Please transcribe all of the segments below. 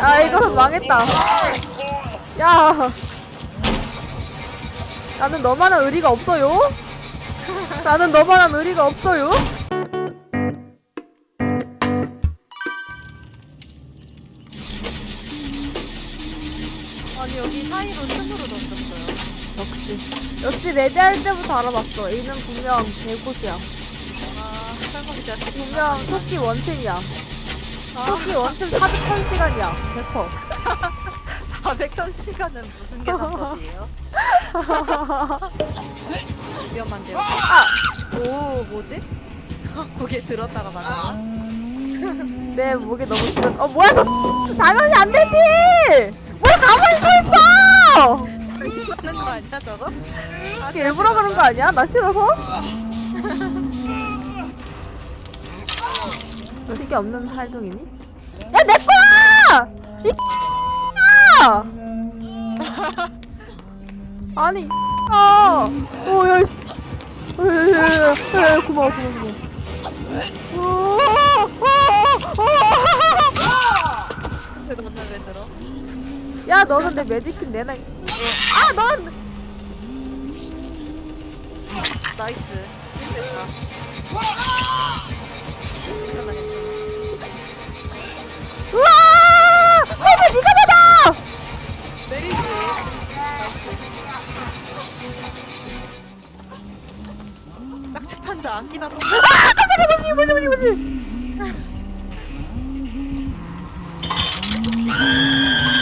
아 이거 망했다. 야. 나는 너만한 의리가 없어요. 나는 너만한 의리가 없어요. 아니 여기 사이로 틈으로 던졌어요. 역시 역시 레디할 때부터 알아봤어. 얘는 분명 개고수야. 아 설마 진짜 분명 토끼 원팀이야. 아, 토끼 원팀 400천 시간이야. 100%. 400 ton 시간은 무슨 계산법이에요? 위험한데요. 아! 오 뭐지? 고개 들었다가 맞아. 내 목에 너무 길어. 어 뭐야 저 당연히 안 되지. 뭘 가만히 서 있어. 하는 거 아니야 저거? 아, 일부러 그런 거 아니야? 나 싫어서? 너 시계 없는 활동이니? 야, 내 거야! 이 야! 아니, 아! 오, 야, 씨. 야, 야, 야, 야, 고마워, 고마워, 고마워. 오, 오, 근데 너는 왜 들어? 오. 야, 너는 내 메디킨 내놔. 아, 넌! 나이스. 됐다. 짝집한자 아끼다 또. 아! 깜짝이야, 뭐지, 뭐지, 뭐지.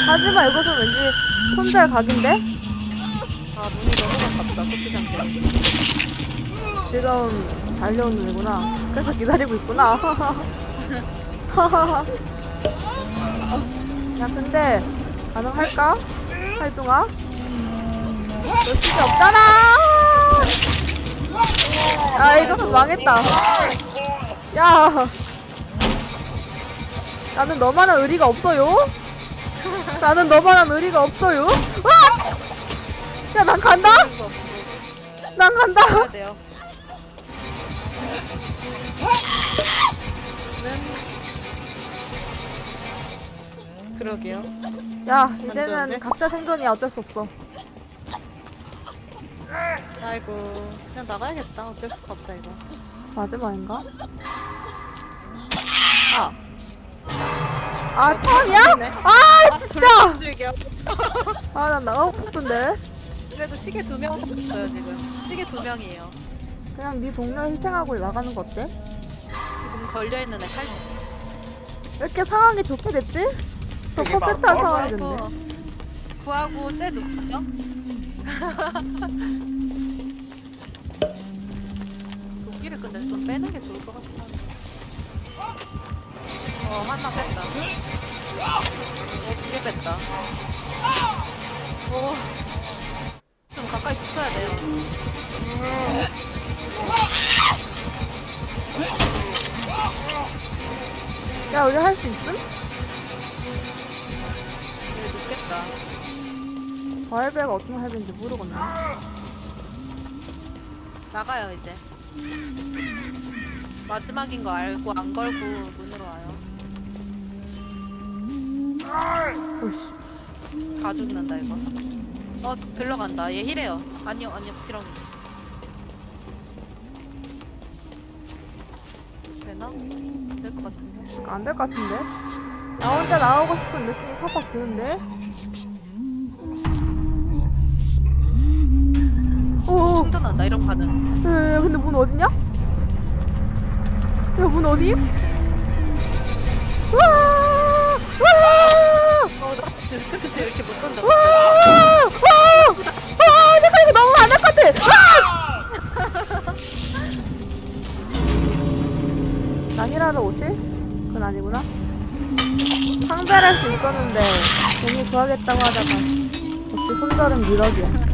하지만 이것은 왠지 손절 각인데? 아 눈이 너무 가깝다 토끼장대. 지금 달려오는 애구나. 그래서 기다리고 있구나. 야, 근데 가능할까? 활동아? 너 시계 없잖아! 아, 이거 망했다. 야! 나는 너만한 의리가 없어요? 나는 너만한 의리가 없어요? 아! 야, 난 간다? 난 간다! 해야 돼요. 는 그러게요. 야, 이제는? 각자 생존이야. 어쩔 수 없어. 아이고 그냥 나가야겠다. 어쩔 수가 없다 이거. 마지막인가? 아 아, 처음이야? 네. 아, 진짜! 즐겨. 아, 난 나가고 싶은데. 그래도 시계 두명 샀어요 지금. 시계 두 명이에요. 그냥 네 동료 희생하고 나가는 거 어때? 지금 걸려 있는 애 칼. 이렇게 상황이 좋게 됐지? 더 퍼펙트한 상황이 됐네. 구하고 구하고 쟤 눕죠? 어 하나 뺐다. 어 두 개 뺐다. 오좀 가까이 붙어야 돼요. 야, 우리 할 수 있음? 이제 눕겠다. 저 할배가 어떤 할배인지 모르겠네. 나가요 이제. 마지막인 거 알고 안 걸고 문으로 와요. 오씨. 다 죽는다 이거. 어 들러간다. 얘 힐해요. 아니요 아니요 지렁이. 되나? 될 것 같은데. 안 될 것 같은데? 나 혼자 나오고 싶은 느낌이 팍팍 드는데? 오, 충전한다 이런 반응. 야, 야, 근데 문 어디냐? 야, 문 어디? 와! 와! 어 나이스. 근데 쟤 이렇게 못 던져. 와! 와! 와! 잠깐 이거 너무 안할 것 같아! 와! 난이라로 오실? 그건 아니구나. 상대할 수 있었는데 괜히 구하겠다고 하다가 역시 손절은 미덕이야.